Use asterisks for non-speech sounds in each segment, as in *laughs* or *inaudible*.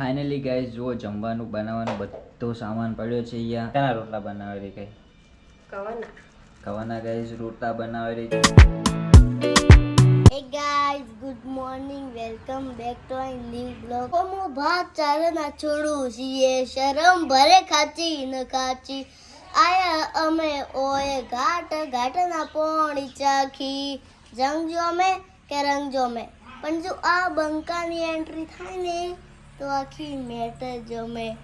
Finally guys જુઓ જમવાનું બનાવવાનું બધો સામાન પડ્યો છે અહીંયા. ક્યાંના રોટલા બનાવેલી કઈ? કવાના. કવાના ગાઈઝ રોટલા બનાવેલી. Hey guys good morning welcome back to a new vlog હું ભાત ચાલે ના છોડું છીએ. શરમ ભરે ખાચી ન ખાચી. આયા અમે ઓએ ઘાટ ઘાટના પોણી ચાખી. જંગજો અમે કે રંગ જો અમે? પણ જો આ બંકાની એન્ટ્રી થાય ને તો આખી મેટ જમે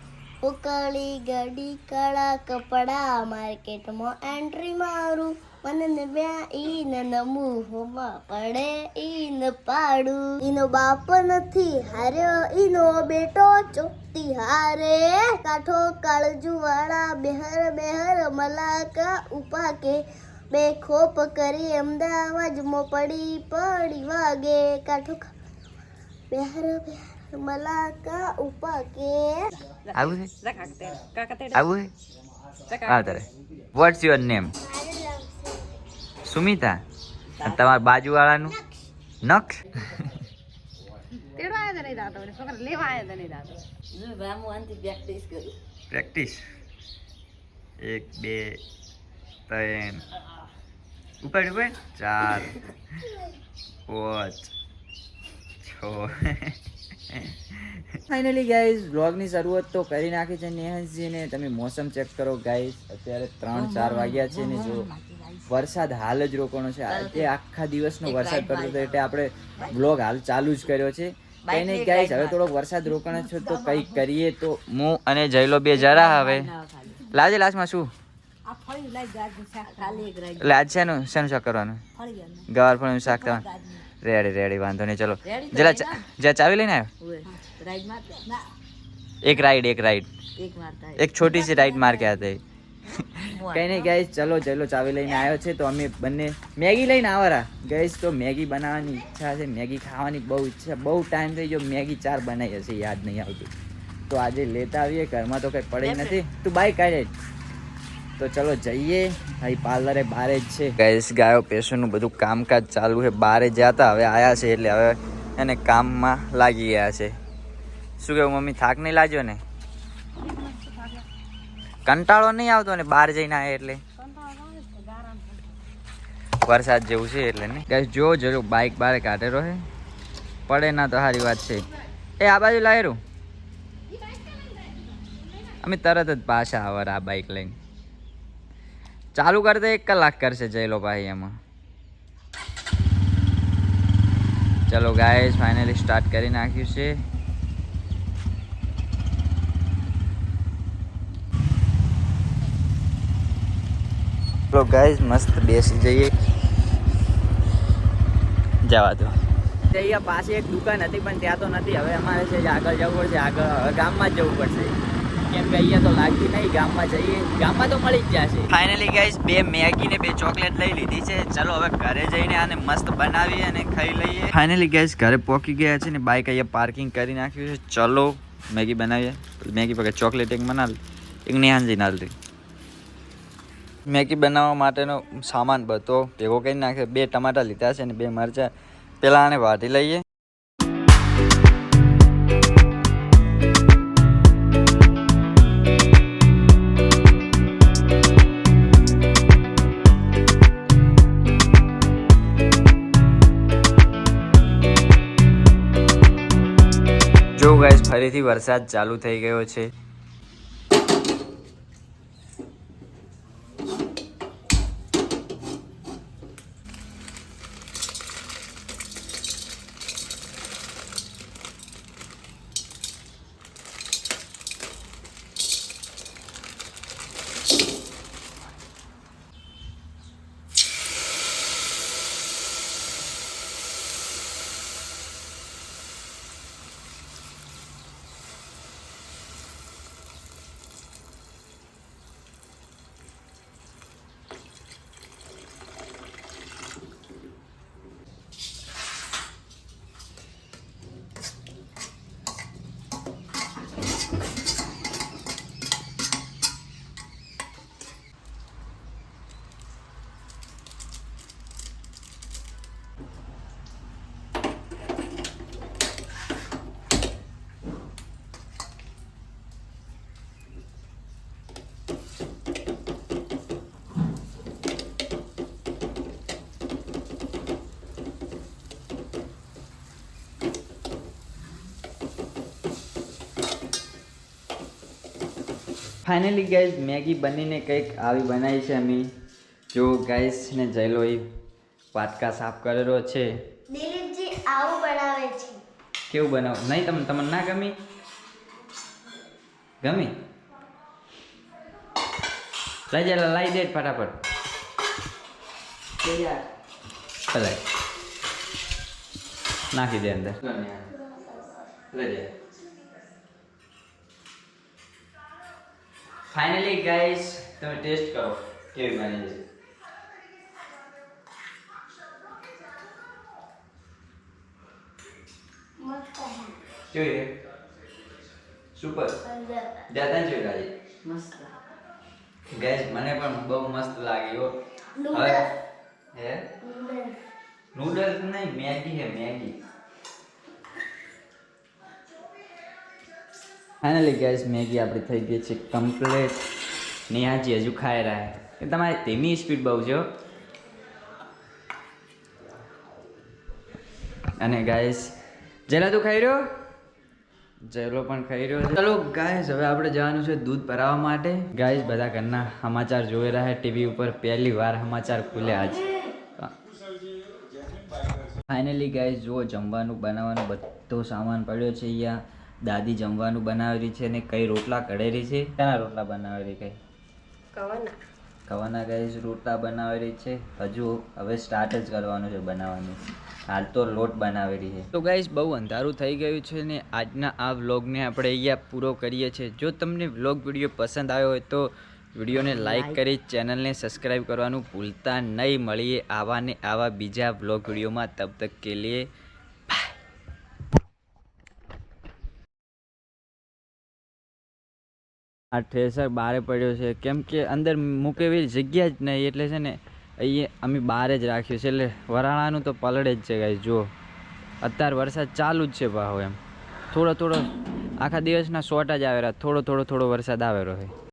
ઉકળી ગડી કળા કપડા માર્કેટમાં એન્ટ્રી મારું. મને ને બે ઈ ને નમું હોમાં પડે ઈ ને પાડું. ઈનો બાપ નથી હાર્યો, ઈનો બેટો ચોટી હારે. કાઠો કાળજુ વાળા બેહર બેહર મલાકા ઉપા કે. બે ખોપ કરી અમદાવાદમાં પડી પડી વાગે. કાઠો મલાકા ઉપા કે આવું છે આવું છે હા તારે વોટ્સ યોર નેમ સુમિતા તમારા બાજુવાળાનું? નક્ષ પ્રેક્ટિસ એક બે ત્રણ. ઉપર ઉપર ચાર *laughs* પાંચ. છ. ફાઇનલી ગાઈઝ વ્લોગની શરૂઆત તો કરી નાખી છે નેહંસજીને તમે મોસમ ચેક કરો ગાઈઝ અત્યારે ત્રણ ચાર વાગ્યા છે ને જો વરસાદ હાલ જ રોકવાનો છે. આજે આખા દિવસનો વરસાદ પડતો હતો એટલે આપણે વ્લોગ હાલ ચાલુ જ કર્યો છે. કઈ નહીં ગાઈઝ હવે થોડોક વરસાદ રોકાણો છે તો કંઈક કરીએ તો હું અને જયલો બે જરા હવે. લાજે લાસ્ટમાં શું? લાજ છે નું? શેનું શાક કરવાનું? ગવાર ફળનું શાક તમારે રેડી રેડી વાંધો નહીં ચલો. જરા ચા- જ્યાં ચાવી લઈને આવ્યો? એક રાઈડ એક રાઈડ એક છોટી સી રાઈડ માર કે આતે કઈ નહીં ગાઈસ ચલો ચલો ચાવી લઈને આવ્યો છે તો અમે બંને મેગી લઈને આવરા ગાઈસ તો મેગી બનાવવાની ઈચ્છા છે મેગી ખાવાની બહુ ઈચ્છા બહુ ટાઈમ થઈ ગયો મેગી ચાર બનાવી હશે યાદ નહીં આવતું. તો આજે લેતા આવીએ ઘરમાં તો કંઈ પડી નથી. તું બાઈક કાઢે તો ચલો જઈએ. અહીં પાર્લરે બારે જ છે. ગેસ ગાયો પેશન્ટનું બધું કામકાજ ચાલુ છે. બારે જ્યાં હતા, હવે આવ્યા છે એટલે હવે એને કામમાં લાગી ગયા છે. શું કહેવું, મમ્મી, થાક નહીં લાગ્યો ને? કંટાળો નહીં આવતો ને બહાર જઈને આવે એટલે? વરસાદ જેવું છે એટલે ને ગેસ જો જરૂર બાઇક બહાર કાઢેલો છે. પડે ના તો સારી વાત છે. એ, આ બાજુ લાવેરું અમે તરત જ પાછા આવર આ બાઇક લઈને. ચાલુ કરતા એક કલાક કરશે જયલો ભાઈ એમાં. ચલો ગાય ફાઇનલી સ્ટાર્ટ કરી નાખ્યું છે. ચલો ગાઈસ મસ્ત બેસી જઈએ. જવા દો. અહીંયા પાસે એક દુકાન હતી, પણ ત્યાં તો નથી. હવે અમારે છે આગળ જવું પડશે, આગળ ગામમાં જ જવું પડશે. કેમ અહીંયા તો લાગતી નહીં, ગામમાં જઈએ. ગામમાં તો મળી જ જશે. ફાઇનલી ગાઈસ બે મેગી ને બે ચોકલેટ લઈ લીધી છે. ચલો, હવે ઘરે જઈને આને મસ્ત બનાવીએ અને ખાઈ લઈએ. ફાઇનલી ગાઈસ ઘરે પહોંચી ગયા છે ને બાઇક અહીંયા પાર્કિંગ કરી નાખ્યું છે. ચલો, મેગી બનાવીએ. મેગી પકડ ચોકલેટ એક બનાવી એક નિહાનજી નાલતી મેગી બનાવવા માટેનો સામાન બધો ભેગો કરી નાખ્યો. બે ટમાટા લીધા છે અને બે મરચાં. પેલા આને વાટી લઈએ. ફરીથી વરસાદ ચાલુ થઈ ગયો છે. ફાઇનલી ગાઈઝ મેગી બનીને કંઈક આવી બનાવી છે અમે. જો ગાઈઝ ને જયલો એ વાટકા સાફ કરેલો છે. દિલીપજી આવું બનાવે છે. કેવું બનાવ? નહીં તમને તમને ના ગમી? ગમી? લઈ જાય લાવી દે ફટાફટ. ભલે નાખી દે અંદર. લઈ જા. ફાઇનલી ગાઈસ તમે ટેસ્ટ કરો. કેવી બની છે? મસ્ત જોઈએ સુપર દાદા જોઈ લાગે મસ્ત ગેસ મને પણ બહુ મસ્ત લાગ્યો નૂડલ્સ. હે? નૂડલ્સ નૂડલ્સ નહીં મેગી હે મેગી ફાઇનલી ગેસ મેગી આપણી થઈ ગઈ છે કમ્પ્લીટ નેહાજી હજુ ખાઈ રહ્યા છે. તમારી ધીમી સ્પીડ બહુ જો અને ગાઈસ જેલા તું ખાઈ રહ્યો? જેલો પણ ખાઈ રહ્યો છે. ચલો ગાઈસ હવે આપણે જવાનું છે દૂધ ભરાવવા માટે. ગાઈસ બધા ઘરના સમાચાર જોઈ રહ્યા ટીવી ઉપર. પહેલી વાર સમાચાર ખુલ્યા આજ. ફાઇનલી ગાઈસ જુઓ, જમવાનું, બનાવવાનું બધો સામાન પડ્યો છે અહીંયા. દાદી જમવાનું બનાવેલી છે ને કઈ રોટલા કઢેલી છે? ક્યાંના રોટલા બનાવેલી કઈ? કવાના. કવાના કઈ રોટલા બનાવેલી છે? હજુ હવે સ્ટાર્ટ જ કરવાનું છે બનાવવાનું. હાલ તો લોટ બનાવેલી છે. તો ગાઈસ બહુ અંધારું થઈ ગયું છે ને આજના આ વ્લોગને આપણે અહીંયા પૂરો કરીએ છીએ. જો તમને વ્લોગ વીડિયો પસંદ આવ્યો હોય તો વિડીયોને લાઈક કરી ચેનલને સબસ્ક્રાઈબ કરવાનું ભૂલતા નહીં. મળીએ આવા ને આવા બીજા વ્લોગ વિડીયોમાં. તબ તક કે લીએ આ થ્રેસર બહાર પડ્યો છે. કેમ કે અંદર મૂકે એવી જગ્યા જ નહીં. એટલે છે ને, અહીંયા અમે બહાર જ રાખ્યું છે. એટલે વરાણાનું તો પલળે જ છે ગાઈ જુઓ. અત્યારે વરસાદ ચાલુ જ છે ભાવ એમ. થોડો થોડો, આખા દિવસના શોર્ટ જ આવેલા. થોડો થોડો થોડો વરસાદ આવેલો છે.